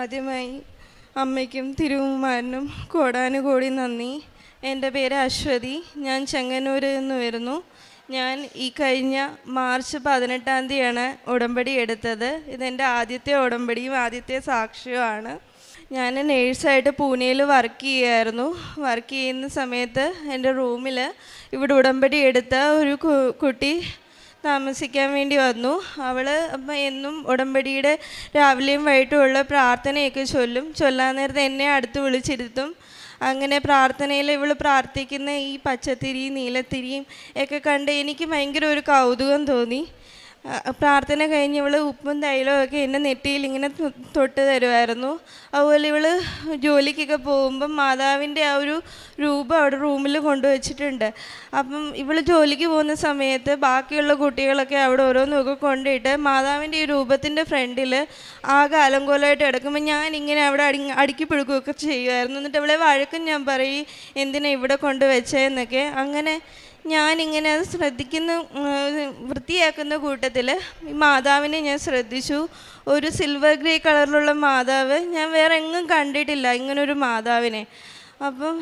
ആദ്യമായി അമ്മയ്ക്കും തിരുവുമാരനും കോടാനുകോടി നന്ദി. എന്റെ പേര് അശ്വതി. ഞാൻ ചെങ്ങന്നൂരിൽ നിന്ന് വരുന്നു. ഞാൻ ഈ കഴിഞ്ഞ മാർച്ച് പതിനെട്ടാം തീയതിയാണ് ഉടമ്പടി എടുത്തത്. ഇതെന്റെ ആദ്യത്തെ ഉടമ്പടിയും ആദ്യത്തെ സാക്ഷ്യവുമാണ് ഞാൻ നേഴ്സായിട്ട് പൂനെയിൽ വർക്ക് ചെയ്യുമായിരുന്നു വർക്ക് ചെയ്യുന്ന സമയത്ത് എന്റെ റൂമിൽ ഇവിടെ ഉടമ്പടി എടുത്ത ഒരു കുട്ടി താമസിക്കാൻ വേണ്ടി വന്നു. അവൾ അപ്പം എന്നും ഉടമ്പടിയുടെ രാവിലെയും വൈകിട്ടുമുള്ള പ്രാർത്ഥനയൊക്കെ ചൊല്ലും. ചൊല്ലാൻ നേരത്തെ എന്നെ അടുത്ത് വിളിച്ചിരുത്തും. അങ്ങനെ പ്രാർത്ഥനയിൽ ഇവൾ പ്രാർത്ഥിക്കുന്ന ഈ പച്ചത്തിരിയും നീലത്തിരിയും ഒക്കെ കണ്ട് എനിക്ക് ഭയങ്കര ഒരു കൗതുകം തോന്നി. പ്രാർത്ഥന കഴിഞ്ഞ് ഇവൾ ഉപ്പും തൈലവും ഒക്കെ എന്റെ നെറ്റിയിൽ ഇങ്ങനെ തൊട്ട് തരുമായിരുന്നു അതുപോലെ ഇവൾ ജോലിക്കൊക്കെ പോകുമ്പം മാതാവിന്റെ ആ ഒരു രൂപം അവിടെ റൂമിൽ കൊണ്ടുവച്ചിട്ടുണ്ട്. അപ്പം ഇവൾ ജോലിക്ക് പോകുന്ന സമയത്ത് ബാക്കിയുള്ള കുട്ടികളൊക്കെ അവിടെ ഓരോന്നൊക്കെ കൊണ്ടിട്ട് മാതാവിന്റെ ഈ രൂപത്തിന്റെ ഫ്രണ്ടിൽ ആകെ അലങ്കോലമായിട്ട് കിടക്കുമ്പോൾ ഞാൻ ഇങ്ങനെ അവിടെ അടി അടുക്കി പിഴുക്കുകയൊക്കെ ചെയ്യുമായിരുന്നു എന്നിട്ട് അവളെ വഴക്കും ഞാൻ പറയും എന്തിനാ ഇവിടെ കൊണ്ടുവച്ചതെന്നൊക്കെ അങ്ങനെ ഞാനിങ്ങനെ അത് ശ്രദ്ധിക്കുന്ന വൃത്തിയാക്കുന്ന കൂട്ടത്തിൽ ഈ മാതാവിനെ ഞാൻ ശ്രദ്ധിച്ചു. ഒരു സിൽവർ ഗ്രേ കളറിലുള്ള മാതാവ് ഞാൻ വേറെ എങ്ങും കണ്ടിട്ടില്ല ഇങ്ങനൊരു മാതാവിനെ. അപ്പം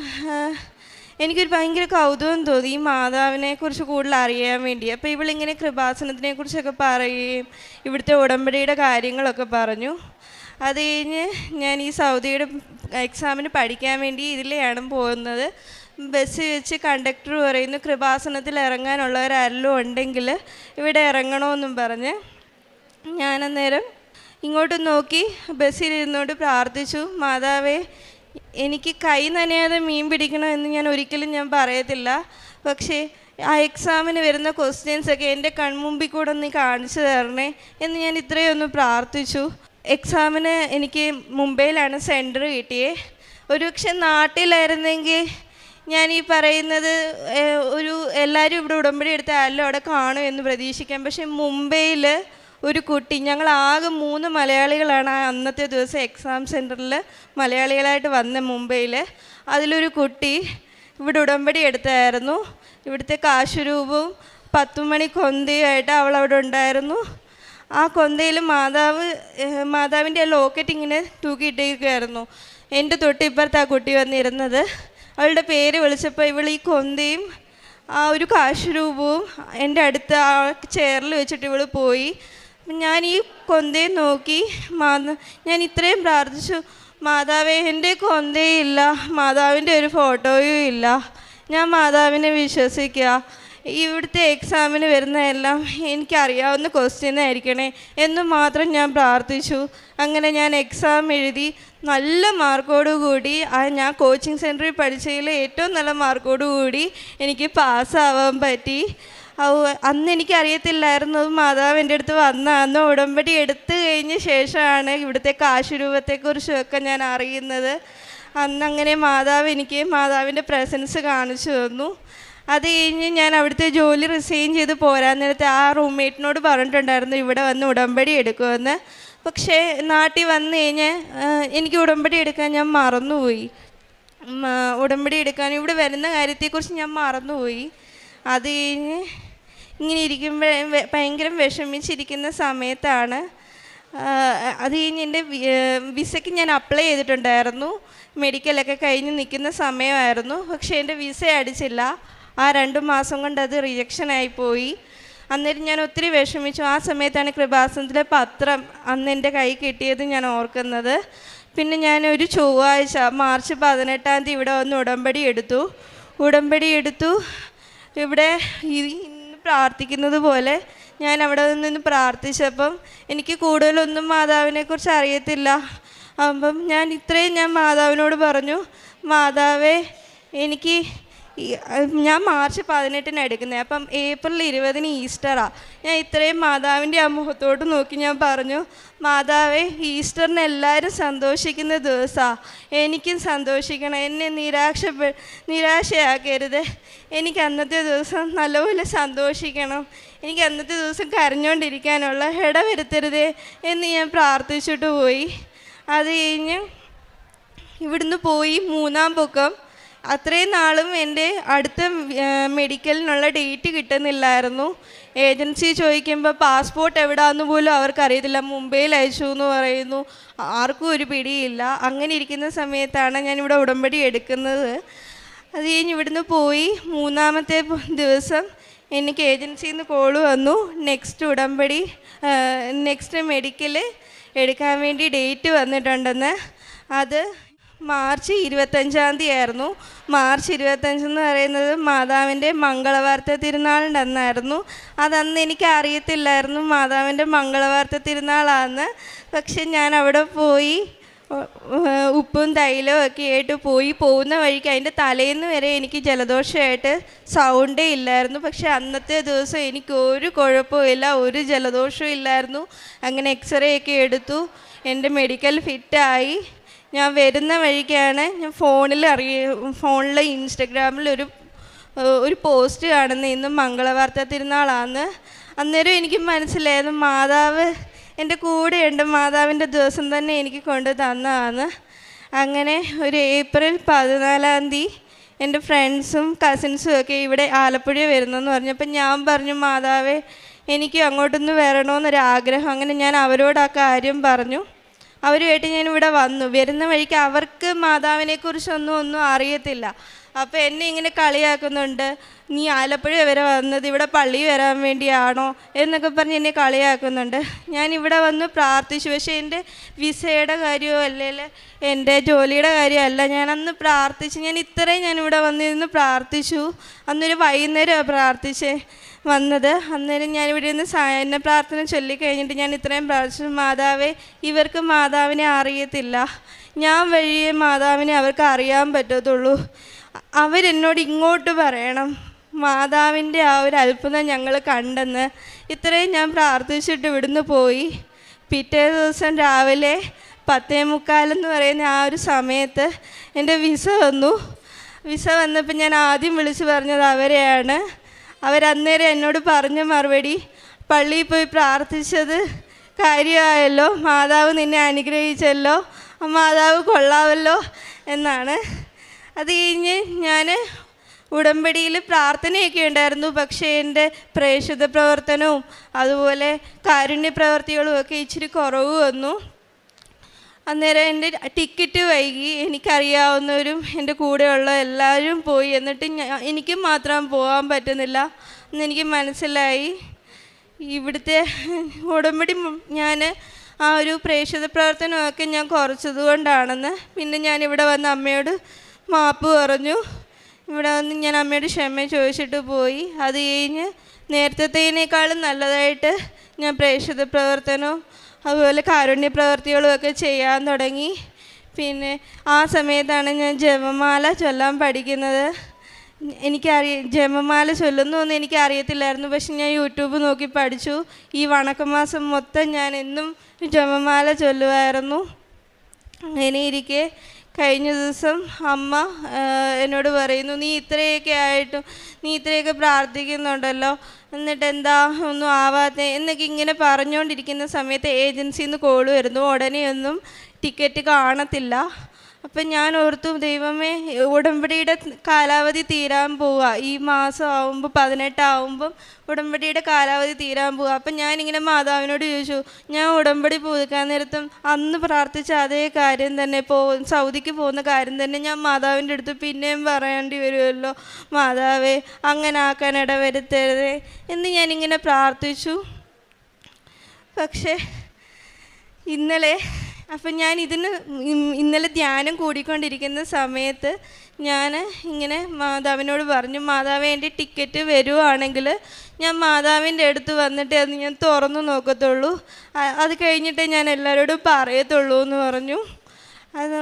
എനിക്കൊരു ഭയങ്കര കൗതുകം തോന്നി ഈ മാതാവിനെ കുറിച്ച് കൂടുതൽ അറിയാൻ വേണ്ടി. അപ്പോൾ ഇവളിങ്ങനെ കൃപാസനത്തിനെ കുറിച്ചൊക്കെ പറയുകയും ഇവിടുത്തെ ഉടമ്പടിയുടെ കാര്യങ്ങളൊക്കെ പറഞ്ഞു. അത് കഴിഞ്ഞ് ഞാൻ ഈ സൗദിയുടെ എക്സാമിന് പഠിക്കാൻ വേണ്ടി ഇതിലെയാണ് പോകുന്നത്. ബസ് വെച്ച് കണ്ടക്ടർ പറയുന്നു കൃപാസനത്തിൽ ഇറങ്ങാനുള്ളവരാരെല്ലാം ഉണ്ടെങ്കിൽ ഇവിടെ ഇറങ്ങണമെന്നും പറഞ്ഞ് ഞാനന്നേരം ഇങ്ങോട്ട് നോക്കി ബസ്സിൽ ഇരുന്നോണ്ട് പ്രാർത്ഥിച്ചു മാതാവേ എനിക്ക് കൈ നനയാതെ മീൻ പിടിക്കണമെന്ന് ഞാൻ ഒരിക്കലും ഞാൻ പറയത്തില്ല. പക്ഷേ ആ എക്സാമിന് വരുന്ന ക്വസ്റ്റ്യൻസ് ഒക്കെ എന്റെ കൺമുമ്പിൽ കൂടെ ഒന്ന് കാണിച്ചു തരണേ എന്ന് ഞാൻ ഇത്രയൊന്ന് പ്രാർത്ഥിച്ചു. എക്സാമിന് എനിക്ക് മുംബൈയിലാണ് സെന്റർ കിട്ടിയേ. ഒരുപക്ഷെ നാട്ടിലായിരുന്നെങ്കിൽ ഞാൻ ഈ പറയുന്നത് ഒരു എല്ലാവരും ഇവിടെ ഉടമ്പടി എടുത്ത് ആരെങ്കിലും അവിടെ കാണും എന്ന് പ്രതീക്ഷിക്കാം. പക്ഷെ മുംബൈയിൽ ഒരു കുട്ടി ഞങ്ങൾ ആകെ മൂന്ന് മലയാളികളാണ് അന്നത്തെ ദിവസം എക്സാം സെന്ററിൽ മലയാളികളായിട്ട് വന്ന മുംബൈയിൽ അതിലൊരു കുട്ടി ഇവിടെ ഉടമ്പടി എടുത്തായിരുന്നു. ഇവിടുത്തെ കാശുരൂപവും പത്തുമണി കൊന്തയുമായിട്ട് അവൾ അവിടെ ഉണ്ടായിരുന്നു. ആ കൊന്തയിൽ മാതാവ് മാതാവിന്റെ ആ ലോക്കറ്റ് ഇങ്ങനെ തൂക്കിയിട്ടേക്കായിരുന്നു എന്റെ തൊട്ടിപ്പുറത്ത് ആ കുട്ടി വന്നിരുന്നത്. അവളുടെ പേര് വിളിച്ചപ്പോൾ ഇവൾ ഈ കൊന്തയും ആ ഒരു കാശുരൂപവും എന്റെ അടുത്ത് ആ ചെയറിൽ വെച്ചിട്ട് ഇവൾ പോയി. ഞാൻ ഈ കൊന്തയെ നോക്കി മാതാ ഞാൻ ഇത്രയും പ്രാർത്ഥിച്ചു മാതാവേ എന്റെ കൊന്തയില്ല മാതാവിന്റെ ഒരു ഫോട്ടോയും ഇല്ല. ഞാൻ മാതാവിനെ വിശ്വസിക്കുക ഇവിടുത്തെ എക്സാമിന് വരുന്ന എല്ലാം എനിക്കറിയാവുന്ന ക്വസ്റ്റ്യൻ ആയിരിക്കണേ എന്ന് മാത്രം ഞാൻ പ്രാർത്ഥിച്ചു. അങ്ങനെ ഞാൻ എക്സാം എഴുതി നല്ല മാർക്കോടുകൂടി ആ ഞാൻ കോച്ചിങ് സെന്ററിൽ പഠിച്ചതിൽ ഏറ്റവും നല്ല മാർക്കോടുകൂടി എനിക്ക് പാസ്സാവാൻ പറ്റി. അന്ന് എനിക്കറിയത്തില്ലായിരുന്നു മാതാവ് എന്റെ അടുത്ത് വന്ന അന്ന് ഉടമ്പടി എടുത്തു കഴിഞ്ഞ ശേഷമാണ് ഇവിടുത്തെ കാശുരൂപത്തെക്കുറിച്ചൊക്കെ ഞാൻ അറിയുന്നത്. അന്നങ്ങനെ മാതാവ് എനിക്ക് മാതാവിന്റെ പ്രസൻസ് കാണിച്ചു തന്നു. അത് കഴിഞ്ഞ് ഞാൻ അവിടുത്തെ ജോലി റിസൈൻ ചെയ്ത് പോരാൻ നേരത്തെ ആ റൂംമേറ്റിനോട് പറഞ്ഞിട്ടുണ്ടായിരുന്നു ഇവിടെ വന്ന് ഉടമ്പടി എടുക്കുമെന്ന്. പക്ഷേ നാട്ടിൽ വന്നു കഴിഞ്ഞാൽ എനിക്ക് ഉടമ്പടി എടുക്കാൻ ഞാൻ മറന്നുപോയി. ഉടമ്പടി എടുക്കാൻ ഇവിടെ വരുന്ന കാര്യത്തെക്കുറിച്ച് ഞാൻ മറന്നുപോയി. അത് കഴിഞ്ഞ് ഇങ്ങനെ ഇരിക്കുമ്പോൾ ഭയങ്കര വിഷമിച്ചിരിക്കുന്ന സമയത്താണ് അത് കഴിഞ്ഞ് എന്റെ വിസയ്ക്ക് ഞാൻ അപ്ലൈ ചെയ്തിട്ടുണ്ടായിരുന്നു. മെഡിക്കലൊക്കെ കഴിഞ്ഞ് നിൽക്കുന്ന സമയമായിരുന്നു. പക്ഷേ എന്റെ വിസ അടിച്ചില്ല. ആ രണ്ട് മാസം കൊണ്ട് അത് റിജക്ഷൻ ആയിപ്പോയി അന്നേരം ഞാൻ ഒത്തിരി വിഷമിച്ചു. ആ സമയത്താണ് കൃപാസനത്തിലെ പത്രം അന്ന് എന്റെ കൈ കിട്ടിയത് ഞാൻ ഓർക്കുന്നത്. പിന്നെ ഞാൻ ഒരു ചൊവ്വാഴ്ച മാർച്ച് പതിനെട്ടാം തീയതി ഇവിടെ വന്ന് ഉടമ്പടി എടുത്തു. ഉടമ്പടി എടുത്തു. ഇവിടെ ഇന്ന് പ്രാർത്ഥിക്കുന്നത് പോലെ ഞാൻ അവിടെ നിന്ന് പ്രാർത്ഥിച്ചപ്പം എനിക്ക് കൂടുതലൊന്നും മാതാവിനെക്കുറിച്ച് അറിയത്തില്ല. അപ്പം ഞാൻ ഇത്രയും ഞാൻ മാതാവിനോട് പറഞ്ഞു മാതാവേ എനിക്ക് ഞാൻ മാർച്ച് പതിനെട്ടിന് എടുക്കുന്നത് അപ്പം ഏപ്രിൽ ഇരുപതിന് ഈസ്റ്ററാ. ഞാൻ ഇത്രയും മാതാവിന്റെ ആ മുഖത്തോട്ട് നോക്കി ഞാൻ പറഞ്ഞു മാതാവേ ഈസ്റ്ററിന് എല്ലാവരും സന്തോഷിക്കുന്ന ദിവസമാണ് എനിക്കും സന്തോഷിക്കണം. എന്നെ നിരാശപ്പെ നിരാശയാക്കരുത്. എനിക്ക് അന്നത്തെ ദിവസം നല്ലപോലെ സന്തോഷിക്കണം. എനിക്ക് അന്നത്തെ ദിവസം കരഞ്ഞുകൊണ്ടിരിക്കാനുള്ള ഇട വരുത്തരുത് എന്ന് ഞാൻ പ്രാർത്ഥിച്ചിട്ട് പോയി. അത് കഴിഞ്ഞ് ഇവിടുന്ന് പോയി മൂന്നാം പൊക്കം അത്രയും നാളും എന്റെ അടുത്ത മെഡിക്കലിനുള്ള ഡേറ്റ് കിട്ടുന്നില്ലായിരുന്നു. ഏജൻസി ചോദിക്കുമ്പോൾ പാസ്പോർട്ട് എവിടാന്ന് പോലും അവർക്കറിയത്തില്ല. മുംബൈയിൽ അയച്ചു എന്ന് പറയുന്നു. ആർക്കും ഒരു പിടിയില്ല. അങ്ങനെ ഇരിക്കുന്ന സമയത്താണ് ഞാനിവിടെ ഉടമ്പടി എടുക്കുന്നത്. അത് കഴിഞ്ഞ് ഇവിടുന്ന് പോയി. മൂന്നാമത്തെ ദിവസം എനിക്ക് ഏജൻസിയിൽ നിന്ന് കോൾ വന്നു. നെക്സ്റ്റ് ഉടമ്പടി നെക്സ്റ്റ് മെഡിക്കൽ എടുക്കാൻ വേണ്ടി ഡേറ്റ് വന്നിട്ടുണ്ടെന്ന്. അത് മാർച്ച് ഇരുപത്തഞ്ചാം തീയതി ആയിരുന്നു. മാർച്ച് ഇരുപത്തഞ്ചെന്ന് പറയുന്നത് മാതാവിന്റെ മംഗളവാർത്ത തിരുനാളിന്റെ അന്നായിരുന്നു അതന്ന് എനിക്ക് അറിയത്തില്ലായിരുന്നു മാതാവിന്റെ മംഗളവാർത്ത തിരുനാളാന്ന്. പക്ഷെ ഞാൻ അവിടെ പോയി ഉപ്പും തൈലവും ഒക്കെ ആയിട്ട് പോയി പോകുന്ന വഴിക്ക് അതിന്റെ തലേന്ന് വരെ എനിക്ക് ജലദോഷമായിട്ട് സൗണ്ടേ ഇല്ലായിരുന്നു. പക്ഷെ അന്നത്തെ ദിവസം എനിക്ക് ഒരു കുഴപ്പവും ഇല്ല ഒരു ജലദോഷവും ഇല്ലായിരുന്നു. അങ്ങനെ എക്സ്റേ ഒക്കെ എടുത്തു എന്റെ മെഡിക്കൽ ഫിറ്റായി ഞാൻ വരുന്ന വഴിക്കാണ് ഞാൻ ഫോണിൽ അറിയ ഫോണിൽ ഇൻസ്റ്റഗ്രാമിൽ ഒരു ഒരു പോസ്റ്റ് കാണുന്നത്. ഇന്ന് മംഗളവാർത്ത തിരുനാളാന്ന്. അന്നേരം എനിക്ക് മനസ്സിലായത് മാതാവ് എന്റെ കൂടെയുണ്ട്. മാതാവിന്റെ ദിവസം തന്നെ എനിക്ക് കൊണ്ട് തന്നതാണ്. അങ്ങനെ ഒരു ഏപ്രിൽ പതിനാലാം തീയതി എന്റെ ഫ്രണ്ട്സും കസിൻസും ഒക്കെ ഇവിടെ ആലപ്പുഴ വരുന്നെന്ന് പറഞ്ഞപ്പോൾ ഞാൻ പറഞ്ഞു മാതാവേ എനിക്ക് അങ്ങോട്ടൊന്ന് വരണമെന്നൊരു ആഗ്രഹം അങ്ങനെ ഞാൻ അവരോട് ആ കാര്യം പറഞ്ഞു. അവരുമായിട്ട് ഞാൻ ഇവിടെ വന്നു. വരുന്ന വഴിക്ക് അവർക്ക് മാതാവിനെക്കുറിച്ചൊന്നും ഒന്നും അറിയത്തില്ല. അപ്പോൾ എന്നെ ഇങ്ങനെ കളിയാക്കുന്നുണ്ട്. നീ ആലപ്പുഴ വരെ വന്നത് ഇവിടെ പള്ളി വരാൻ വേണ്ടിയാണോ? എന്നൊക്കെ പറഞ്ഞ് എന്നെ കളിയാക്കുന്നുണ്ട്. ഞാൻ ഇവിടെ വന്ന് പ്രാർത്ഥിച്ചു. പക്ഷേ എന്റെ വിസയുടെ കാര്യമോ അല്ലെങ്കിൽ എന്റെ ജോലിയുടെ കാര്യമല്ല ഞാൻ അന്ന് പ്രാർത്ഥിച്ചു. ഞാൻ ഇത്രയും ഞാൻ ഇവിടെ വന്നിരുന്ന് പ്രാർത്ഥിച്ചു. അന്നൊരു വൈകുന്നേരമാണ് പ്രാർത്ഥിച്ചേ. വന്നത്. അന്നേരം ഞാനിവിടെ നിന്ന് എന്നെ പ്രാർത്ഥന ചൊല്ലിക്കഴിഞ്ഞിട്ട് ഞാൻ ഇത്രയും പ്രാർത്ഥിച്ചു മാതാവേ ഇവർക്ക് മാതാവിനെ അറിയത്തില്ല. ഞാൻ വഴിയെ മാതാവിനെ അവർക്ക് അറിയാൻ പറ്റത്തുള്ളൂ. അവരെന്നോട് ഇങ്ങോട്ട് പറയണം. മാതാവിന്റെ ആ ഒരു അത്ഭുതം ഞങ്ങൾ കണ്ടെന്ന്. ഇത്രയും ഞാൻ പ്രാർത്ഥിച്ചിട്ട് ഇവിടുന്ന് പോയി. പിറ്റേ ദിവസം രാവിലെ പത്തേ മുക്കാലെന്ന് പറയുന്ന ആ ഒരു സമയത്ത് എന്റെ വിസ വന്നു. വിസ വന്നപ്പോൾ ഞാൻ ആദ്യം വിളിച്ച് പറഞ്ഞത് അവരെയാണ്. അവരന്നേരം എന്നോട് പറഞ്ഞ മറുപടി പള്ളിയിൽ പോയി പ്രാർത്ഥിച്ചത് കാര്യമായല്ലോ മാതാവ് നിന്നെ അനുഗ്രഹിച്ചല്ലോ മാതാവ് കൊള്ളാവല്ലോ എന്നാണ്. അത് കഴിഞ്ഞ് ഞാൻ ഉടമ്പടിയിൽ പ്രാർത്ഥനയൊക്കെ ഉണ്ടായിരുന്നു പക്ഷേ എന്റെ പ്രേക്ഷിത പ്രവർത്തനവും അതുപോലെ കാരുണ്യ പ്രവർത്തികളും ഒക്കെ ഇച്ചിരി കുറവ് വന്നു. അന്നേരം എന്റെ ടിക്കറ്റ് വൈകി. എനിക്കറിയാവുന്നവരും എന്റെ കൂടെയുള്ള എല്ലാവരും പോയി. എന്നിട്ട് എനിക്ക് മാത്രം പോകാൻ പറ്റുന്നില്ല. എന്ന് എനിക്ക് മനസ്സിലായി. ഇവിടുത്തെ ഉടമ്പടി ഞാൻ ആ ഒരു പ്രേക്ഷിത പ്രവർത്തനമൊക്കെ ഞാൻ കുറച്ചത് കൊണ്ടാണെന്ന്. പിന്നെ ഞാൻ ഇവിടെ വന്ന് അമ്മയോട് മാപ്പ് പറഞ്ഞു. ഇവിടെ വന്ന് ഞാൻ അമ്മയോട് ക്ഷമ ചോദിച്ചിട്ട് പോയി. അത് കഴിഞ്ഞ് നേരത്തേനേക്കാളും നല്ലതായിട്ട് ഞാൻ പ്രേക്ഷിത പ്രവർത്തനവും അതുപോലെ കാരുണ്യ പ്രവർത്തികളും ഒക്കെ ചെയ്യാൻ തുടങ്ങി. പിന്നെ ആ സമയത്താണ് ഞാൻ ജപമാല ചൊല്ലാൻ പഠിക്കുന്നത്. എനിക്കറിയ ജപമാല ചൊല്ലുന്നൊന്നും എനിക്ക് അറിയത്തില്ലായിരുന്നു പക്ഷെ ഞാൻ യൂട്യൂബ് നോക്കി പഠിച്ചു. ഈ വണക്കമാസം മൊത്തം ഞാൻ എന്നും ജപമാല ചൊല്ലുമായിരുന്നു അങ്ങനെ ഇരിക്കെ കഴിഞ്ഞ ദിവസം അമ്മ എന്നോട് പറയുന്നു നീ ഇത്രയൊക്കെ ആയിട്ടും നീ ഇത്രയൊക്കെ പ്രാർത്ഥിക്കുന്നുണ്ടല്ലോ. എന്നിട്ട് എന്താ ഒന്നും ആവാത്ത? എന്നൊക്കെ ഇങ്ങനെ പറഞ്ഞുകൊണ്ടിരിക്കുന്ന സമയത്ത് ഏജൻസിയിൽ നിന്ന് കോൾ വരുന്നു. ഉടനെ ഒന്നും ടിക്കറ്റ് കാണത്തില്ല. അപ്പം ഞാൻ ഓർത്തു ദൈവമേ ഉടമ്പടിയുടെ കാലാവധി തീരാൻ പോവുക ഈ മാസം ആവുമ്പോൾ പതിനെട്ടാവുമ്പം ഉടമ്പടിയുടെ കാലാവധി തീരാൻ പോവുക അപ്പം ഇങ്ങനെ മാതാവിനോട് ചോദിച്ചു ഞാൻ ഉടമ്പടി പുതുക്കാൻ നേരത്തും അന്ന് പ്രാർത്ഥിച്ച അതേ കാര്യം തന്നെ പോ സൗദിക്ക് പോകുന്ന കാര്യം തന്നെ ഞാൻ മാതാവിന്റെ അടുത്ത് പിന്നെയും പറയേണ്ടി വരുമല്ലോ. മാതാവേ അങ്ങനെ ആക്കാൻ ഇടവരുത്തരുതേ. എന്ന് ഞാനിങ്ങനെ പ്രാർത്ഥിച്ചു. പക്ഷേ ഇന്നലെ അപ്പം ഞാൻ ഇതിന് ഇന്നലെ ധ്യാനം കൂടിക്കൊണ്ടിരിക്കുന്ന സമയത്ത് ഞാൻ ഇങ്ങനെ മാതാവിനോട് പറഞ്ഞു മാതാവ് എന്റെ ടിക്കറ്റ് വരുവാണെങ്കിൽ ഞാൻ മാതാവിന്റെ അടുത്ത് വന്നിട്ട് അത് ഞാൻ തുറന്നു നോക്കത്തുള്ളൂ. അത് കഴിഞ്ഞിട്ടേ ഞാൻ എല്ലാവരോടും പറയത്തുള്ളൂ എന്ന് പറഞ്ഞു. അത്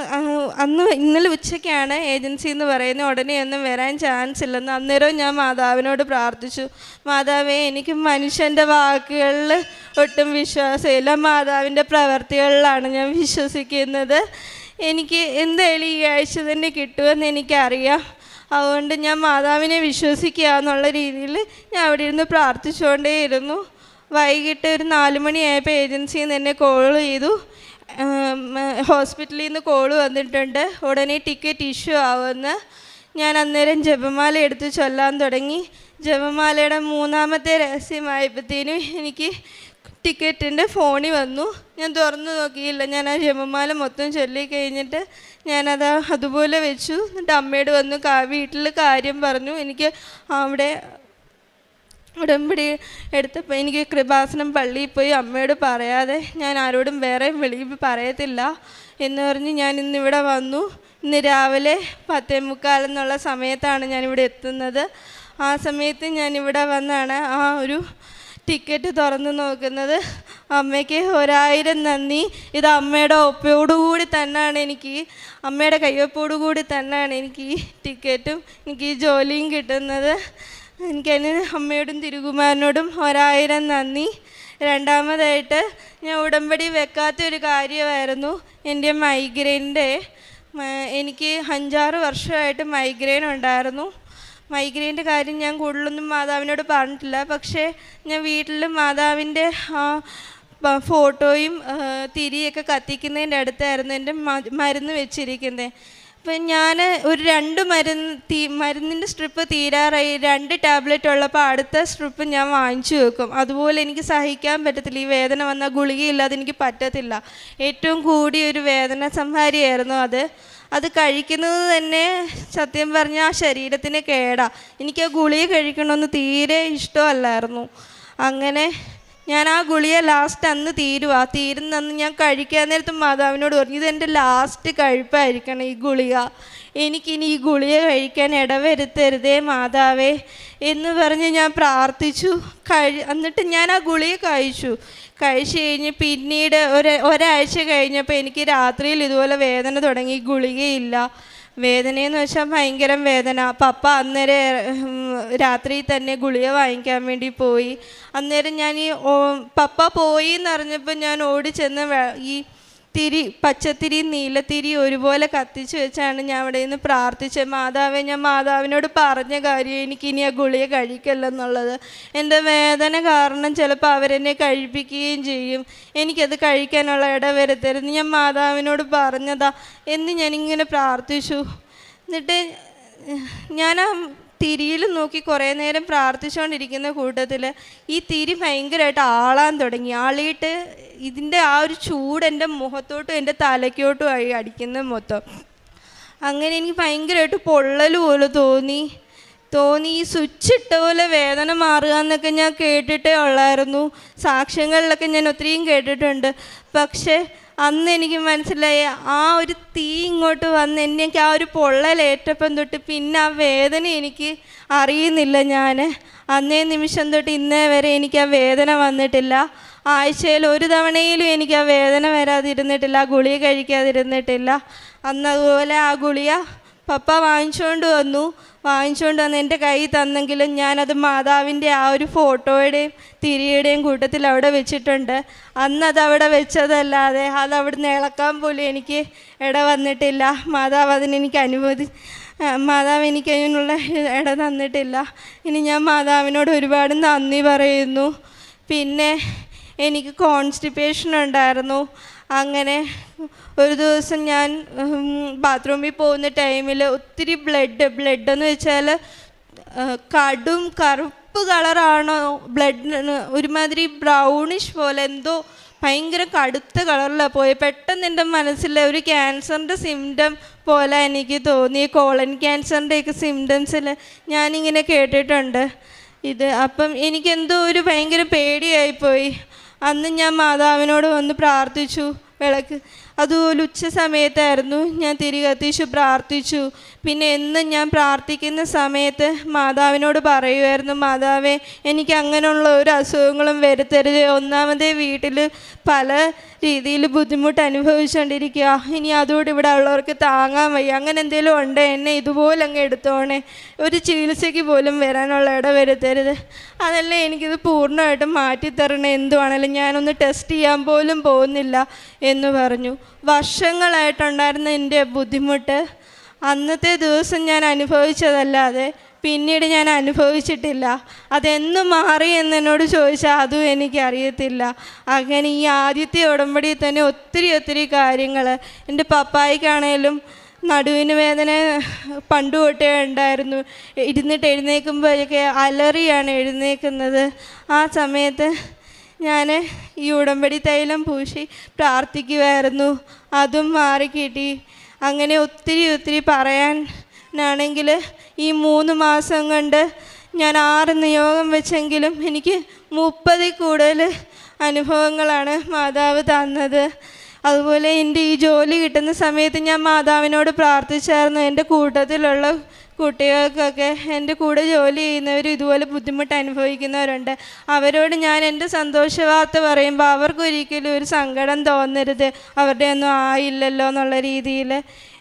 അന്ന് ഇന്നലെ ഉച്ചയ്ക്കാണ് ഏജൻസി എന്ന് പറയുന്ന ഉടനെ ഒന്നും വരാൻ ചാൻസ് ഇല്ലെന്ന്. അന്നേരം ഞാൻ മാതാവിനോട് പ്രാർത്ഥിച്ചു. മാതാവേ എനിക്ക് മനുഷ്യന്റെ വാക്കുകളിൽ ഒട്ടും വിശ്വാസമില്ല. മാതാവിന്റെ പ്രവർത്തികളിലാണ് ഞാൻ വിശ്വസിക്കുന്നത്. എനിക്ക് എന്തായാലും ഈ ആഴ്ച തന്നെ കിട്ടുമെന്ന് എനിക്കറിയാം. അതുകൊണ്ട് ഞാൻ മാതാവിനെ വിശ്വസിക്കുക എന്നുള്ള രീതിയിൽ ഞാൻ അവിടെ ഇരുന്ന് പ്രാർത്ഥിച്ചുകൊണ്ടേയിരുന്നു. വൈകിട്ട് ഒരു നാല് മണിയായപ്പോൾ ഏജൻസിയിൽ നിന്ന് എന്നെ കോൾ ചെയ്തു. ഹോസ്പിറ്റലിൽ നിന്ന് കോൾ വന്നിട്ടുണ്ട്. ഉടനെ ടിക്കറ്റ് ഇഷ്യൂ ആവുമെന്ന്. ഞാൻ അന്നേരം ജപമാല എടുത്ത് ചൊല്ലാൻ തുടങ്ങി. ജപമാലയുടെ മൂന്നാമത്തെ രഹസ്യമായപ്പോഴത്തേനും എനിക്ക് ടിക്കറ്റിന്റെ ഫോണിൽ വന്നു. ഞാൻ തുറന്നു നോക്കിയില്ല. ഞാൻ ആ ജപമാല മൊത്തം ചൊല്ലി കഴിഞ്ഞിട്ട് ഞാനത് അതുപോലെ വെച്ചു. എന്നിട്ട് അമ്മയോട് വന്നു വീട്ടിൽ കാര്യം പറഞ്ഞു. എനിക്ക് അവിടെ ഉടമ്പടി എടുത്തപ്പോൾ എനിക്ക് കൃപാസനം പള്ളിയിൽ പോയി അമ്മയോട് പറയാതെ ഞാൻ ആരോടും വേറെ വെളിയിൽ പറയത്തില്ല എന്ന് പറഞ്ഞ് ഞാൻ ഇന്നിവിടെ വന്നു. ഇന്ന് രാവിലെ പത്തേ മുക്കാലെന്നുള്ള സമയത്താണ് ഞാനിവിടെ എത്തുന്നത്. ആ സമയത്ത് ഞാനിവിടെ വന്നാണ് ആ ഒരു ടിക്കറ്റ് തുറന്ന് നോക്കുന്നത്. അമ്മയ്ക്ക് ഒരായിരം നന്ദി. ഇത് അമ്മയുടെ ഒപ്പയോടുകൂടി തന്നെയാണ് എനിക്ക് അമ്മയുടെ കയ്യൊപ്പോടുകൂടി തന്നെയാണ് എനിക്ക് ഈ ടിക്കറ്റും എനിക്ക് ഈ ജോലിയും കിട്ടുന്നത്. എനിക്കതിന് അമ്മയോടും തിരുകുമാരനോടും ഒരായിരം നന്ദി. രണ്ടാമതായിട്ട് ഞാൻ ഉടമ്പടി വെക്കാത്ത ഒരു കാര്യമായിരുന്നു. എന്റെ മൈഗ്രെയിന്റെ എനിക്ക് അഞ്ചാറ് വർഷമായിട്ട് മൈഗ്രെയിൻ ഉണ്ടായിരുന്നു. മൈഗ്രെയിന്റെ കാര്യം ഞാൻ കൂടുതലൊന്നും മാതാവിനോട് പറഞ്ഞിട്ടില്ല. പക്ഷേ ഞാൻ വീട്ടിൽ മാതാവിന്റെ ഫോട്ടോയും തിരിയൊക്കെ കത്തിക്കുന്നതിന്റെ അടുത്തായിരുന്നു എന്റെ മരുന്ന് വെച്ചിരിക്കുന്നത്. അപ്പം ഞാൻ ഒരു രണ്ട് മരുന്ന് തീ മരുന്നിന്റെ സ്ട്രിപ്പ് തീരാറായി. രണ്ട് ടാബ്ലറ്റ് ഉള്ളപ്പോൾ അടുത്ത സ്ട്രിപ്പ് ഞാൻ വാങ്ങിച്ചു വെക്കും. അതുപോലെ എനിക്ക് സഹിക്കാൻ പറ്റത്തില്ല. ഈ വേദന വന്നാൽ ഗുളികയില്ലാതെ എനിക്ക് പറ്റത്തില്ല. ഏറ്റവും കൂടിയ ഒരു വേദന സംഹാരിയായിരുന്നു അത്. അത് കഴിക്കുന്നത് തന്നെ സത്യം പറഞ്ഞാൽ ആ ശരീരത്തിന് കേടാ. എനിക്ക് ആ ഗുളിക കഴിക്കണമെന്ന് തീരെ ഇഷ്ടമല്ലായിരുന്നു. അങ്ങനെ ഞാൻ ആ ഗുളിയെ ലാസ്റ്റ് അന്ന് തീരുവാ. തീരുന്ന അന്ന് ഞാൻ കഴിക്കാൻ നേരത്ത് മാതാവിനോട് പറഞ്ഞു ഇതെന്റെ ലാസ്റ്റ് കഴിപ്പായിരിക്കണം ഈ ഗുളിക. എനിക്കിനി ഈ ഗുളിയെ കഴിക്കാൻ ഇടവരുത്തരുതേ മാതാവേ. എന്ന് പറഞ്ഞ് ഞാൻ പ്രാർത്ഥിച്ചു. കഴി എന്നിട്ട് ഞാൻ ആ ഗുളിക കഴിച്ചു. കഴിച്ചു കഴിഞ്ഞ് പിന്നീട് ഒരു ഒരാഴ്ച കഴിഞ്ഞപ്പോൾ എനിക്ക് രാത്രിയിൽ ഇതുപോലെ വേദന തുടങ്ങി ഗുളികയില്ല. വേദനയെന്ന് വെച്ചാൽ ഭയങ്കര വേദന. പപ്പ അന്നേരം രാത്രി തന്നെ ഗുളിക വാങ്ങിക്കാൻ വേണ്ടി പോയി. അന്നേരം ഞാൻ ഈ പപ്പ പോയി എന്നറിഞ്ഞപ്പോൾ ഞാൻ ഓടി ചെന്ന് ഈ തിരി പച്ചത്തിരി നീലത്തിരി ഒരുപോലെ കത്തിച്ച് വെച്ചാണ് ഞാൻ അവിടെ നിന്ന് പ്രാർത്ഥിച്ചത്. മാതാവെ ഞാൻ മാതാവിനോട് പറഞ്ഞ കാര്യം എനിക്കിനി ആ ഗുളിക കഴിക്കല്ലെന്നുള്ളത് എന്റെ വേദന കാരണം ചിലപ്പോൾ അവരെന്നെ കഴിപ്പിക്കുകയും ചെയ്യും. എനിക്കത് കഴിക്കാനുള്ള ഇട ഇടവരുത്തരുത് ഞാൻ മാതാവിനോട് പറഞ്ഞതാ എന്ന് ഞാനിങ്ങനെ പ്രാർത്ഥിച്ചു. എന്നിട്ട് ഞാൻ ആ തിരിയിൽ നോക്കി കുറേ നേരം പ്രാർത്ഥിച്ചുകൊണ്ടിരിക്കുന്ന കൂട്ടത്തിൽ ഈ തിരി ഭയങ്കരമായിട്ട് ആളാൻ തുടങ്ങി. ആളിയിട്ട് ഇതിന്റെ ആ ഒരു ചൂട് എന്റെ മുഖത്തോട്ടും എന്റെ തലയ്ക്കോട്ടും ആയി അടിക്കുന്നത് മൊത്തം. അങ്ങനെ എനിക്ക് ഭയങ്കരമായിട്ട് പൊള്ളൽ പോലെ തോന്നി. തോന്നി ഈ സ്വിച്ച് ഇട്ട പോലെ വേദന മാറുക എന്നൊക്കെ ഞാൻ കേട്ടിട്ടേ ഉള്ളായിരുന്നു. സാക്ഷ്യങ്ങളിലൊക്കെ ഞാൻ ഒത്തിരിയും കേട്ടിട്ടുണ്ട്. പക്ഷേ അന്ന് എനിക്ക് മനസ്സിലായി ആ ഒരു തീ ഇങ്ങോട്ട് വന്ന് എനിക്ക് ആ ഒരു പൊള്ളലേറ്റപ്പം തൊട്ട് പിന്നെ ആ വേദന എനിക്ക് അറിയുന്നില്ല ഞാൻ അന്നേ നിമിഷം തൊട്ട് ഇന്നേ വരെ എനിക്ക് ആ വേദന വന്നിട്ടില്ല. ആഴ്ചയിൽ ഒരു തവണയിലും എനിക്ക് ആ വേദന വരാതിരുന്നിട്ടില്ല ഗുളിക കഴിക്കാതിരുന്നിട്ടില്ല. അന്നതുപോലെ ആ ഗുളിക പപ്പ വാങ്ങിച്ചുകൊണ്ട് വന്നു. വാങ്ങിച്ചുകൊണ്ട് വന്ന് എന്റെ കൈ തന്നെങ്കിലും ഞാനത് മാതാവിന്റെ ആ ഒരു ഫോട്ടോയുടെയും തിരിയുടെയും കൂട്ടത്തിൽ അവിടെ വെച്ചിട്ടുണ്ട്. അന്ന് അത് അവിടെ വെച്ചതല്ലാതെ അത് അവിടെ ഇളക്കാൻ പോലും എനിക്ക് ഇട വന്നിട്ടില്ല. മാതാവ് അതിനെനിക്ക് അനുമതി മാതാവ് എനിക്ക് അതിനുള്ള ഇട തന്നിട്ടില്ല. ഇനി ഞാൻ മാതാവിനോട് ഒരുപാട് നന്ദി പറയുന്നു. പിന്നെ എനിക്ക് കോൺസ്റ്റിപ്പേഷൻ ഉണ്ടായിരുന്നു. അങ്ങനെ ഒരു ദിവസം ഞാൻ ബാത്റൂമിൽ പോകുന്ന ടൈമിൽ ഒത്തിരി ബ്ലഡ് ബ്ലഡ് എന്ന് വെച്ചാൽ കടും കറുപ്പ് കളറാണോ ബ്ലഡ് ഒരുമാതിരി ബ്രൗണിഷ് പോലെ എന്തോ ഭയങ്കര കടുത്ത കളറിലാണ് പോയി. പെട്ടെന്ന് എന്റെ മനസ്സിൽ ഒരു ക്യാൻസറിന്റെ സിംറ്റം പോലെ എനിക്ക് തോന്നി. കോളൻ ക്യാൻസറിന്റെയൊക്കെ സിംറ്റംസിൽ ഞാനിങ്ങനെ കേട്ടിട്ടുണ്ട്. ഇത് അപ്പം എനിക്കെന്തോ ഒരു ഭയങ്കര പേടിയായിപ്പോയി. അന്ന് ഞാൻ മാതാവിനോട് വന്ന് പ്രാർത്ഥിച്ചു വിളക്ക് അതുപോലെ ഉച്ച സമയത്തായിരുന്നു. ഞാൻ തിരികത്തിച്ചു പ്രാർത്ഥിച്ചു. പിന്നെ എന്നും ഞാൻ പ്രാർത്ഥിക്കുന്ന സമയത്ത് മാതാവിനോട് പറയുമായിരുന്നു മാതാവേ എനിക്ക് അങ്ങനെയുള്ള ഒരു അസുഖങ്ങളും വരുത്തരുത്. ഒന്നാമതേ വീട്ടിൽ പല രീതിയിൽ ബുദ്ധിമുട്ട് അനുഭവിച്ചുകൊണ്ടിരിക്കുക ഇനി അതുകൂടി ഇവിടെ ഉള്ളവർക്ക് താങ്ങാൻ വയ്യ. അങ്ങനെ എന്തെങ്കിലും ഉണ്ട് എന്നെ ഇതുപോലെ അങ്ങ് എടുത്തോണേ. ഒരു ചികിത്സയ്ക്ക് പോലും വരാനുള്ള ഇട വരുത്തരുത്. അതല്ലേ എനിക്കിത് പൂർണമായിട്ടും മാറ്റിത്തരണേ. എന്തുവാണേലും ഞാനൊന്ന് ടെസ്റ്റ് ചെയ്യാൻ പോലും പോകുന്നില്ല. എന്ന് പറഞ്ഞു. വർഷങ്ങളായിട്ടുണ്ടായിരുന്ന എന്റെ ബുദ്ധിമുട്ട് അന്നത്തെ ദിവസം ഞാൻ അനുഭവിച്ചതല്ലാതെ പിന്നീട് ഞാൻ അനുഭവിച്ചിട്ടില്ല. അതെന്ന് മാറി എന്നോട് ചോദിച്ചാൽ അതും എനിക്കറിയത്തില്ല. അങ്ങനെ ഈ ആദ്യത്തെ ഉടമ്പടി തന്നെ ഒത്തിരി ഒത്തിരി കാര്യങ്ങൾ എന്റെ പപ്പായ്ക്കാണേലും നടുവിന് വേദന പണ്ട് തൊട്ടേ ഉണ്ടായിരുന്നു. ഇരുന്നിട്ട് എഴുന്നേൽക്കുമ്പോഴൊക്കെ അലറിയാണ് എഴുന്നേൽക്കുന്നത്. ആ സമയത്ത് ഞാൻ ഈ ഉടമ്പടി തൈലം പൂശി പ്രാർത്ഥിക്കുമായിരുന്നു അതും മാറിക്കിട്ടി അങ്ങനെ ഒത്തിരി ഒത്തിരി പറയാനാണെങ്കിൽ ഈ മൂന്ന് മാസം കൊണ്ട് ഞാൻ ആറ് നിയോഗം വെച്ചെങ്കിലും എനിക്ക് മുപ്പതിൽ കൂടുതൽ അനുഭവങ്ങളാണ് മാതാവ് തന്നത്. അതുപോലെ എന്റെ ഈ ജോലി കിട്ടുന്ന സമയത്ത് ഞാൻ മാതാവിനോട് പ്രാർത്ഥിച്ചായിരുന്നു. എന്റെ കൂട്ടത്തിലുള്ള കുട്ടികൾക്കൊക്കെ എന്റെ കൂടെ ജോലി ചെയ്യുന്നവർ ഇതുപോലെ ബുദ്ധിമുട്ട് അനുഭവിക്കുന്നവരുണ്ട്. അവരോട് ഞാൻ എന്റെ സന്തോഷവാർത്ത പറയുമ്പോൾ അവർക്കൊരിക്കലും ഒരു സങ്കടം തോന്നരുത്. അവരുടെ ഒന്നും ആയില്ലല്ലോ എന്നുള്ള രീതിയിൽ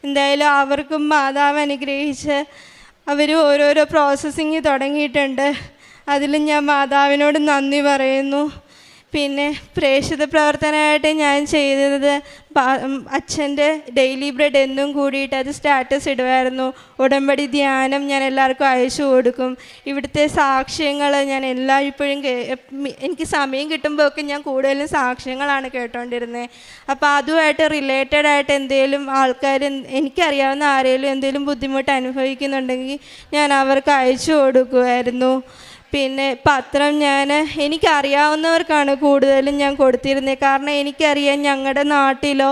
എന്തായാലും അവർക്കും മാതാവ് അനുഗ്രഹിച്ച് അവർ ഓരോരോ പ്രോസസ്സിങ് തുടങ്ങിയിട്ടുണ്ട്. അതിൽ ഞാൻ മാതാവിനോട് നന്ദി പറയുന്നു. പിന്നെ പ്രേക്ഷിത പ്രവർത്തനമായിട്ട് ഞാൻ ചെയ്യുന്നത് അച്ഛന്റെ ഡെയിലി ബ്രെഡ് എന്നും കൂടിയിട്ട് അത് സ്റ്റാറ്റസ് ഇടുമായിരുന്നു. ഉടമ്പടി ധ്യാനം ഞാൻ എല്ലാവർക്കും അയച്ചു കൊടുക്കും. ഇവിടുത്തെ സാക്ഷ്യങ്ങൾ ഞാൻ എല്ലാ ഇപ്പോഴും എനിക്ക് സമയം കിട്ടുമ്പോഴൊക്കെ ഞാൻ കൂടുതലും സാക്ഷ്യങ്ങളാണ് കേട്ടോണ്ടിരുന്നത് അപ്പോൾ അതുമായിട്ട് റിലേറ്റഡ് ആയിട്ട് എന്തെങ്കിലും ആൾക്കാർ എനിക്കറിയാവുന്ന ആരെങ്കിലും എന്തെങ്കിലും ബുദ്ധിമുട്ട് അനുഭവിക്കുന്നുണ്ടെങ്കിൽ ഞാൻ അവർക്ക് അയച്ചു കൊടുക്കുമായിരുന്നു. പിന്നെ പത്രം ഞാൻ എനിക്കറിയാവുന്നവർക്കാണ് കൂടുതലും ഞാൻ കൊടുത്തിരുന്നത്. കാരണം എനിക്കറിയാം ഞങ്ങളുടെ നാട്ടിലോ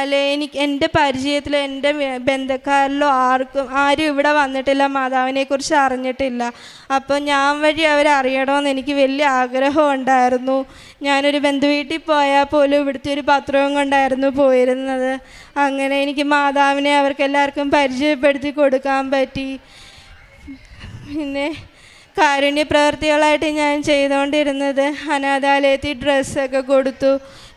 അല്ലെ എനിക്ക് എന്റെ പരിചയത്തിലോ എന്റെ ബന്ധക്കാരിലോ ആർക്കും ആരും ഇവിടെ വന്നിട്ടില്ല മാതാവിനെക്കുറിച്ച് അറിഞ്ഞിട്ടില്ല. അപ്പോൾ ഞാൻ വഴി അവരറിയണമെന്ന് എനിക്ക് വലിയ ആഗ്രഹം ഉണ്ടായിരുന്നു. ഞാനൊരു ബന്ധുവീട്ടിൽ പോയാൽ പോലും ഇവിടുത്തെ ഒരു പത്രവും കൊണ്ടായിരുന്നു പോയിരുന്നത്. അങ്ങനെ എനിക്ക് മാതാവിനെ അവർക്കെല്ലാവർക്കും പരിചയപ്പെടുത്തി കൊടുക്കാൻ പറ്റി. പിന്നെ കാരുണ്യ പ്രവർത്തികളായിട്ട് ഞാൻ ചെയ്തുകൊണ്ടിരുന്നത്. അനാഥാലയത്തിൽ ഡ്രസ്സൊക്കെ കൊടുത്തു.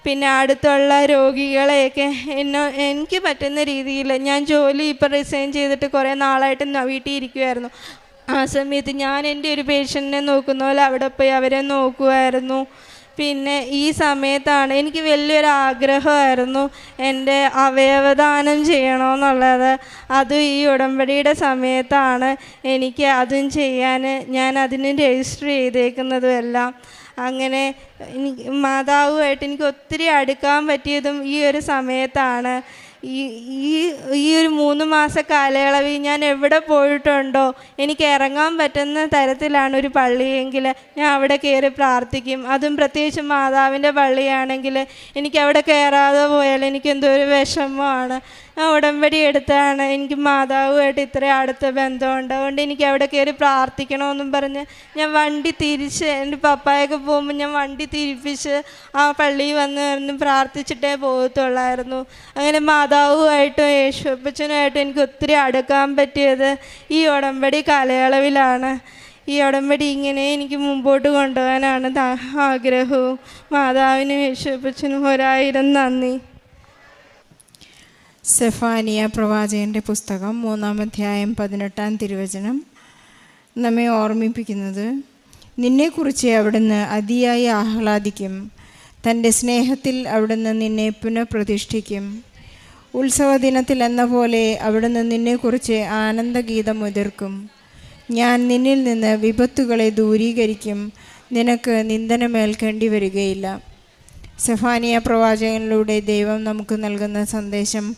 പിന്നെ അടുത്തുള്ള രോഗികളെയൊക്കെ എന്നോ എനിക്ക് പറ്റുന്ന രീതിയിൽ ഞാൻ ജോലി ഇപ്പോൾ റിസൈൻ ചെയ്തിട്ട് കുറേ നാളായിട്ട് വീട്ടിൽ ഇരിക്കുമായിരുന്നു ആ സമയത്ത് ഞാൻ എന്റെ ഒരു പേഷ്യന്റിനെ നോക്കുന്ന പോലെ അവിടെ പോയി അവരെ നോക്കുമായിരുന്നു പിന്നെ ഈ സമയത്താണ് എനിക്ക് വലിയൊരു ആഗ്രഹമായിരുന്നു എന്റെ അവയവദാനം ചെയ്യണമെന്നുള്ളത്. അതും ഈ ഉടമ്പടിയുടെ സമയത്താണ് എനിക്ക് അതും ചെയ്യാൻ ഞാൻ അതിന് രജിസ്റ്റർ ചെയ്തേക്കുന്നതും എല്ലാം അങ്ങനെ എനിക്ക് മാതാവുമായിട്ട് എനിക്ക് ഒത്തിരി അടുക്കാൻ പറ്റിയതും ഈ ഒരു സമയത്താണ്. ഈ ഈ ഈ ഒരു മൂന്ന് മാസ കാലയളവിൽ ഞാൻ എവിടെ പോയിട്ടുണ്ടോ എനിക്ക് ഇറങ്ങാൻ പറ്റുന്ന തരത്തിലാണ് ഒരു പള്ളിയെങ്കിൽ ഞാൻ അവിടെ കയറി പ്രാർത്ഥിക്കും. അതും പ്രത്യേകിച്ച് മാതാവിന്റെ പള്ളിയാണെങ്കിൽ എനിക്ക് അവിടെ കയറാതെ പോയാൽ എനിക്ക് എന്തോ ഒരു വിഷമമാണ്. ഉടമ്പടി എടുത്താണ്. എനിക്ക് മാതാവുമായിട്ട് ഇത്ര അടുത്ത ബന്ധമുണ്ട്. അതുകൊണ്ട് എനിക്ക് അവിടെ കയറി പ്രാർത്ഥിക്കണമെന്നും പറഞ്ഞ് ഞാൻ വണ്ടി തിരിച്ച് എന്റെ പപ്പായൊക്കെ പോകുമ്പോൾ ഞാൻ വണ്ടി തിരിപ്പിച്ച് ആ പള്ളിയിൽ വന്ന് നിന്ന് പ്രാർത്ഥിച്ചിട്ടേ പോകത്തുള്ളായിരുന്നു. അങ്ങനെ മാതാവുമായിട്ടും യേശുപ്പച്ചനുമായിട്ടും എനിക്ക് ഒത്തിരി അടുക്കാൻ പറ്റിയത് ഈ ഉടമ്പടി കാലയളവിലാണ്. ഈ ഉടമ്പടി ഇങ്ങനെ എനിക്ക് മുമ്പോട്ട് കൊണ്ടുപോകാനാണ് ആഗ്രഹവും. മാതാവിനും യേശുപ്പച്ചനും ഒരായിരം നന്ദി. സെഫാനിയ പ്രവാചകന്റെ പുസ്തകം മൂന്നാം അധ്യായം പതിനെട്ടാം തിരുവചനം. നമ്മെ ഓർമ്മിപ്പിക്കുന്നത് നിന്നെക്കുറിച്ച് അവിടുന്ന് അതിയായി ആഹ്ലാദിക്കും. തന്റെ സ്നേഹത്തിൽ അവിടുന്ന് നിന്നെ പുനഃപ്രതിഷ്ഠിക്കും. ഉത്സവ ദിനത്തിൽ എന്ന പോലെ അവിടുന്ന് നിന്നെക്കുറിച്ച് ആനന്ദഗീതം ഉതിർക്കും ഞാൻ നിന്നിൽ നിന്ന് വിപത്തുകളെ ദൂരീകരിക്കും. നിനക്ക് നിന്ദനമേൽക്കേണ്ടി വരികയില്ല സെഫാനിയ പ്രവാചകനിലൂടെ ദൈവം നമുക്ക് നൽകുന്ന സന്ദേശം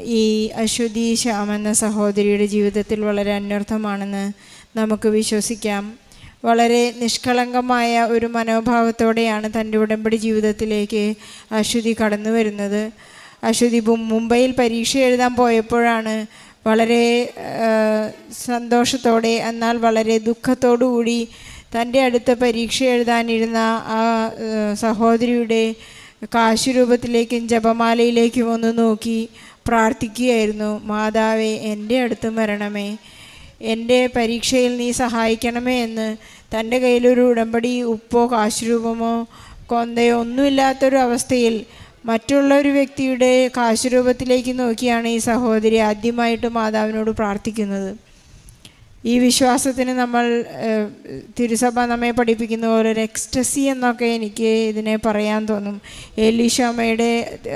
ഈ അശ്വതി ശ്യാം എന്ന സഹോദരിയുടെ ജീവിതത്തിൽ വളരെ അന്വർത്ഥമാണെന്ന് നമുക്ക് വിശ്വസിക്കാം. വളരെ നിഷ്കളങ്കമായ ഒരു മനോഭാവത്തോടെയാണ് തന്റെ ഉടമ്പടി ജീവിതത്തിലേക്ക് അശ്വതി കടന്നു വരുന്നത്. അശ്വതി മുംബൈയിൽ പരീക്ഷ എഴുതാൻ പോയപ്പോഴാണ് വളരെ സന്തോഷത്തോടെ എന്നാൽ വളരെ ദുഃഖത്തോടു കൂടി തന്റെ അടുത്ത പരീക്ഷ എഴുതാനിരുന്ന ആ സഹോദരിയുടെ കാശുരൂപത്തിലേക്കും ജപമാലയിലേക്കും ഒന്ന് നോക്കി പ്രാർത്ഥിക്കുകയായിരുന്നു. മാതാവേ എന്റെ അടുത്ത് വരണമേ. എന്റെ പരീക്ഷയിൽ നീ സഹായിക്കണമേ എന്ന് തന്റെ കയ്യിലൊരു ഉടമ്പടി ഉപ്പോ കാശുരൂപമോ കൊന്തയോ ഒന്നുമില്ലാത്തൊരു അവസ്ഥയിൽ മറ്റുള്ള ഒരു വ്യക്തിയുടെ കാശുരൂപത്തിലേക്ക് നോക്കിയാണ് ഈ സഹോദരി ആദ്യമായിട്ട് മാതാവിനോട് പ്രാർത്ഥിക്കുന്നത്. ഈ വിശ്വാസത്തിന് നമ്മൾ തിരുസഭ നമ്മെ പഠിപ്പിക്കുന്ന പോലെ ഒരു എക്സ്റ്റസി എന്നൊക്കെ എനിക്ക് ഇതിനെ പറയാൻ തോന്നും. എലീഷമ്മയുടെ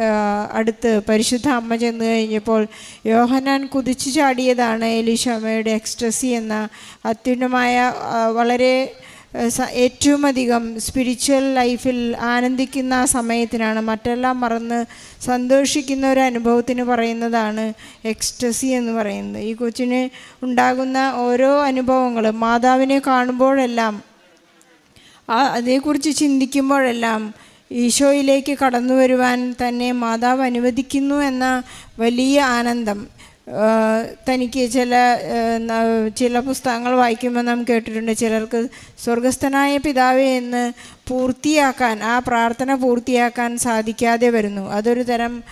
ആഹ്, അടുത്ത് പരിശുദ്ധ അമ്മ ചെന്ന് കഴിഞ്ഞപ്പോൾ യോഹനാൻ കുതിച്ചു ചാടിയതാണ് എലീഷമ്മയുടെ എക്സ്റ്റസി എന്ന അത്യുന്നമായ വളരെ ഏറ്റവും അധികം സ്പിരിച്വൽ ലൈഫിൽ ആനന്ദിക്കുന്ന സമയത്തിനാണ് മറ്റെല്ലാം മറന്ന് സന്തോഷിക്കുന്ന ഒരു അനുഭവത്തിന് പറയുന്നതാണ് എക്സ്റ്റസി എന്ന് പറയുന്നത്. ഈ കൊച്ചിന് ഉണ്ടാകുന്ന ഓരോ അനുഭവങ്ങളും മാതാവിനെ കാണുമ്പോഴെല്ലാം അതേക്കുറിച്ച് ചിന്തിക്കുമ്പോഴെല്ലാം ഈശോയിലേക്ക് കടന്നു വരുവാൻ തന്നെ മാതാവ് അനുവദിക്കുന്നു എന്ന വലിയ ആനന്ദം. തനിക്ക് ചില ചില പുസ്തകങ്ങൾ വായിക്കുമ്പോൾ നാം കേട്ടിട്ടുണ്ട് ചിലർക്ക് സ്വർഗസ്ഥനായ പിതാവേ എന്ന് പൂർത്തിയാക്കാൻ ആ പ്രാർത്ഥന പൂർത്തിയാക്കാൻ സാധിക്കാതെ വരുന്നു. അതൊരു തരം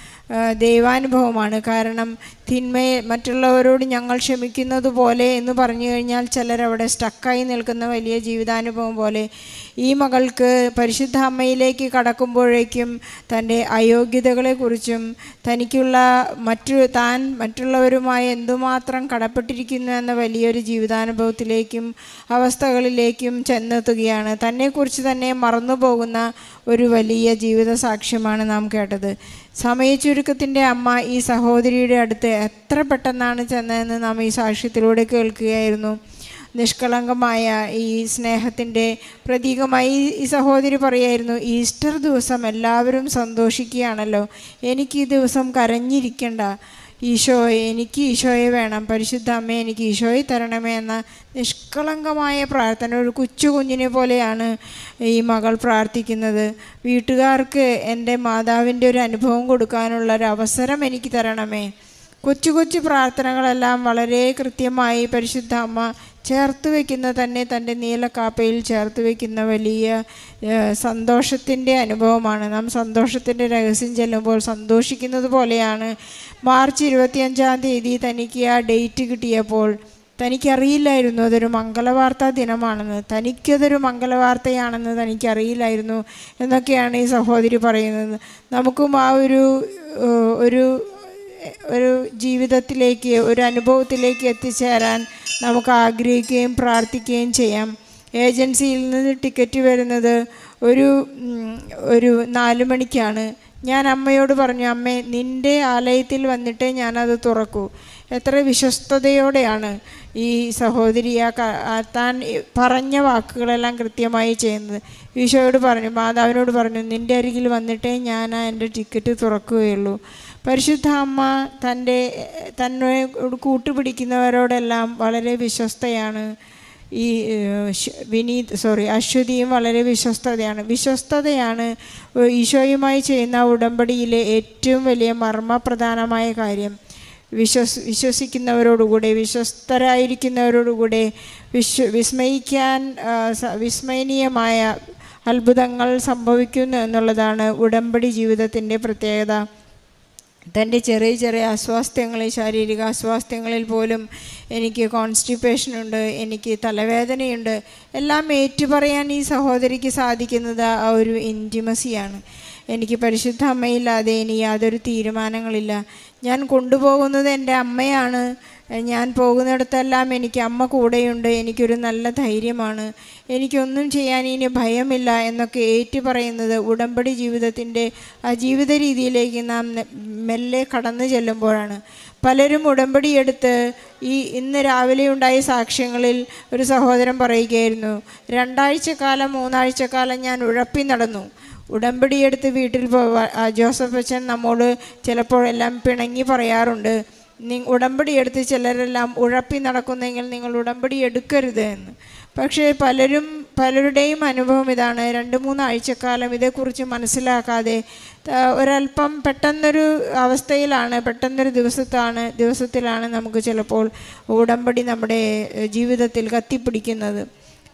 ദൈവാനുഭവമാണ്. കാരണം തിന്മയെ മറ്റുള്ളവരോട് ഞങ്ങൾ ക്ഷമിക്കുന്നത് പോലെ എന്ന് പറഞ്ഞു കഴിഞ്ഞാൽ ചിലരവിടെ സ്റ്റക്കായി നിൽക്കുന്ന വലിയ ജീവിതാനുഭവം പോലെ. ഈ മകൾക്ക് പരിശുദ്ധ അമ്മയിലേക്ക് കടക്കുമ്പോഴേക്കും തന്റെ അയോഗ്യതകളെക്കുറിച്ചും തനിക്കുള്ള മറ്റു താൻ മറ്റുള്ളവരുമായി എന്തുമാത്രം കടപ്പെട്ടിരിക്കുന്നു എന്ന വലിയൊരു ജീവിതാനുഭവത്തിലേക്കും അവസ്ഥകളിലേക്കും ചെന്നെത്തുകയാണ്. തന്നെക്കുറിച്ച് തന്നെ മറന്നുപോകുന്ന ഒരു വലിയ ജീവിത സാക്ഷ്യമാണ് നാം കേട്ടത്. സമയച്ചുരുക്കത്തിന്റെ അമ്മ ഈ സഹോദരിയുടെ അടുത്ത് എത്ര പെട്ടെന്നാണ് ചെന്നതെന്ന് നാം ഈ സാക്ഷ്യത്തിലൂടെ കേൾക്കുകയായിരുന്നു. നിഷ്കളങ്കമായ ഈ സ്നേഹത്തിന്റെ പ്രതീകമായി ഈ സഹോദരി പറയായിരുന്നു ഈസ്റ്റർ ദിവസം എല്ലാവരും സന്തോഷിക്കുകയാണല്ലോ. എനിക്ക് ഈ ദിവസം കരഞ്ഞിരിക്കണ്ട. ഈശോയെ എനിക്ക് ഈശോയെ വേണം. പരിശുദ്ധ അമ്മ എനിക്ക് ഈശോയെ തരണമേ എന്ന നിഷ്കളങ്കമായ പ്രാർത്ഥന. ഒരു കൊച്ചു കുഞ്ഞിനെ പോലെയാണ് ഈ മകൾ പ്രാർത്ഥിക്കുന്നത്. വീട്ടുകാർക്ക് എന്റെ മാതാവിന്റെ ഒരു അനുഭവം കൊടുക്കാനുള്ള ഒരു അവസരം എനിക്ക് തരണമേ. കൊച്ചു കൊച്ചു പ്രാർത്ഥനകളെല്ലാം വളരെ കൃത്യമായി പരിശുദ്ധ അമ്മ ചേർത്ത് വയ്ക്കുന്ന തന്നെ തന്റെ നീലക്കാപ്പയിൽ ചേർത്ത് വയ്ക്കുന്ന വലിയ സന്തോഷത്തിന്റെ അനുഭവമാണ്. നാം സന്തോഷത്തിന്റെ രഹസ്യം ചെല്ലുമ്പോൾ സന്തോഷിക്കുന്നത് പോലെയാണ്. മാർച്ച് ഇരുപത്തിയഞ്ചാം തീയതി തനിക്ക് ആ ഡേറ്റ് കിട്ടിയപ്പോൾ തനിക്കറിയില്ലായിരുന്നു അതൊരു മംഗളവാർത്താ ദിനമാണെന്ന്. തനിക്കതൊരു മംഗളവാർത്തയാണെന്ന് തനിക്കറിയില്ലായിരുന്നു എന്നൊക്കെയാണ് ഈ സഹോദരി പറയുന്നത്. നമുക്കും ആ ഒരു ഒരു ഒരു ജീവിതത്തിലേക്ക് ഒരു അനുഭവത്തിലേക്ക് എത്തിച്ചേരാൻ നമുക്ക് ആഗ്രഹിക്കുകയും പ്രാർത്ഥിക്കുകയും ചെയ്യാം. ഏജൻസിയിൽ നിന്ന് ടിക്കറ്റ് വരുന്നത് ഒരു ഒരു നാല് മണിക്കാണ്. ഞാൻ അമ്മയോട് പറഞ്ഞു അമ്മേ നിന്റെ ആലയത്തിൽ വന്നിട്ടേ ഞാനത് തുറക്കൂ. എത്ര വിശ്വസ്തയോടെയാണ് ഈ സഹോദരി ആ താൻ പറഞ്ഞ വാക്കുകളെല്ലാം കൃത്യമായി ചെയ്യുന്നത്. ഈശോയോട് പറഞ്ഞു മാതാവിനോട് പറഞ്ഞു നിന്റെ അരികിൽ വന്നിട്ടേ ഞാൻ ആ എന്റെ ടിക്കറ്റ് തുറക്കുകയുള്ളൂ. പരിശുദ്ധ അമ്മ തന്റെ തന്നെ കൂട്ടുപിടിക്കുന്നവരോടെല്ലാം വളരെ വിശ്വസ്തയാണ്. ഈ വിനീത് സോറി അശ്വതിയും വളരെ വിശ്വസ്തതയാണ്. വിശ്വസ്തതയാണ് ഈശോയുമായി ചെയ്യുന്ന ഉടമ്പടിയിലെ ഏറ്റവും വലിയ മർമ്മപ്രധാനമായ കാര്യം. വിശ്വസ് വിശ്വസിക്കുന്നവരോടുകൂടെ വിശ്വസ്തരായിരിക്കുന്നവരോടുകൂടെ വിശ്വ വിസ്മയിക്കാൻ വിസ്മയനീയമായ അത്ഭുതങ്ങൾ സംഭവിക്കുന്നു എന്നുള്ളതാണ് ഉടമ്പടി ജീവിതത്തിന്റെ പ്രത്യേകത. തന്റെ ചെറിയ ചെറിയ അസ്വാസ്ഥ്യങ്ങളിൽ ശാരീരിക അസ്വാസ്ഥ്യങ്ങളിൽ പോലും എനിക്ക് കോൺസ്റ്റിപ്പേഷനുണ്ട് എനിക്ക് തലവേദനയുണ്ട്. എല്ലാം ഏറ്റുപറയാൻ ഈ സഹോദരിക്ക് സാധിക്കുന്നത് ആ ഒരു ഇന്റിമസിയാണ് എനിക്ക് പരിശുദ്ധ അമ്മയില്ലാതെ ഇനി യാതൊരു തീരുമാനങ്ങളില്ല. ഞാൻ കൊണ്ടുപോകുന്നത് എന്റെ അമ്മയാണ്. ഞാൻ പോകുന്നിടത്തെല്ലാം എനിക്ക് അമ്മ കൂടെയുണ്ട്. എനിക്കൊരു നല്ല ധൈര്യമാണ്. എനിക്കൊന്നും ചെയ്യാൻ ഇനി ഭയമില്ല എന്നൊക്കെ ഏറ്റു പറയുന്നത് ഉടമ്പടി ജീവിതത്തിന്റെ ആ ജീവിത രീതിയിലേക്ക് നാം മെല്ലെ കടന്നു ചെല്ലുമ്പോഴാണ്. പലരും ഉടമ്പടി എടുത്ത് ഈ ഇന്ന് രാവിലെ ഉണ്ടായ സാക്ഷ്യങ്ങളിൽ ഒരു സഹോദരൻ പറയുകയായിരുന്നു രണ്ടാഴ്ച കാലം മൂന്നാഴ്ച കാലം ഞാൻ ഉഴപ്പി നടന്നു. ഉടമ്പടിയെടുത്ത് വീട്ടിൽ പോവാ ജോസഫ് അച്ഛൻ നമ്മോട് ചിലപ്പോഴെല്ലാം പിണങ്ങി പറയാറുണ്ട്. ഉടമ്പടി എടുത്ത് ചിലരെല്ലാം ഉഴപ്പി നടക്കുന്നെങ്കിൽ നിങ്ങൾ ഉടമ്പടി എടുക്കരുത് എന്ന്. പക്ഷേ പലരും പലരുടെയും അനുഭവം ഇതാണ്. രണ്ട് മൂന്ന് ആഴ്ചക്കാലം ഇതേക്കുറിച്ച് മനസ്സിലാക്കാതെ ഒരല്പം പെട്ടെന്നൊരു അവസ്ഥയിലാണ് പെട്ടെന്നൊരു ദിവസത്താണ് ദിവസത്തിലാണ് നമുക്ക് ചിലപ്പോൾ ഉടമ്പടി നമ്മുടെ ജീവിതത്തിൽ കത്തിപ്പിടിക്കുന്നത്.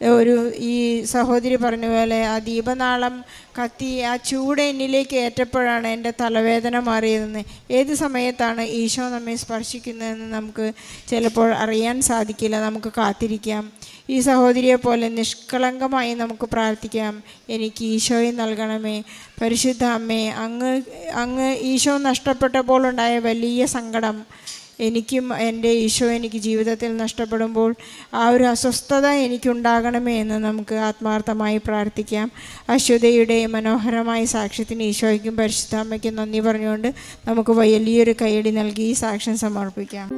ഒരു ഈ സഹോദരി പറഞ്ഞ പോലെ ആ ദീപനാളം കത്തി ആ ചൂട് എന്നിലേക്ക് ഏറ്റപ്പോഴാണ് എന്റെ തലവേദന മാറിയതെന്ന്. ഏത് സമയത്താണ് ഈശോ നമ്മെ സ്പർശിക്കുന്നതെന്ന് നമുക്ക് ചിലപ്പോൾ അറിയാൻ സാധിക്കില്ല. നമുക്ക് കാത്തിരിക്കാം. ഈ സഹോദരിയെ പോലെ നിഷ്കളങ്കമായി നമുക്ക് പ്രാർത്ഥിക്കാം. എനിക്ക് ഈശോയെ നൽകണമേ. പരിശുദ്ധ അമ്മേ അങ്ങ് അങ്ങ് ഈശോ നഷ്ടപ്പെട്ടപ്പോൾ ഉണ്ടായ വലിയ സങ്കടം. എനിക്കും എന്റെ ഈശോ എനിക്ക് ജീവിതത്തിൽ നഷ്ടപ്പെടുമ്പോൾ ആ ഒരു അസ്വസ്ഥത എനിക്കുണ്ടാകണമേ എന്ന് നമുക്ക് ആത്മാർത്ഥമായി പ്രാർത്ഥിക്കാം. അശ്വതയുടെ മനോഹരമായ സാക്ഷ്യത്തിന് ഈശോയ്ക്കും പരിശുദ്ധാമ്മയ്ക്കും നന്ദി പറഞ്ഞുകൊണ്ട് നമുക്ക് വലിയൊരു കൈയടി നൽകി ഈ സാക്ഷ്യം സമർപ്പിക്കാം.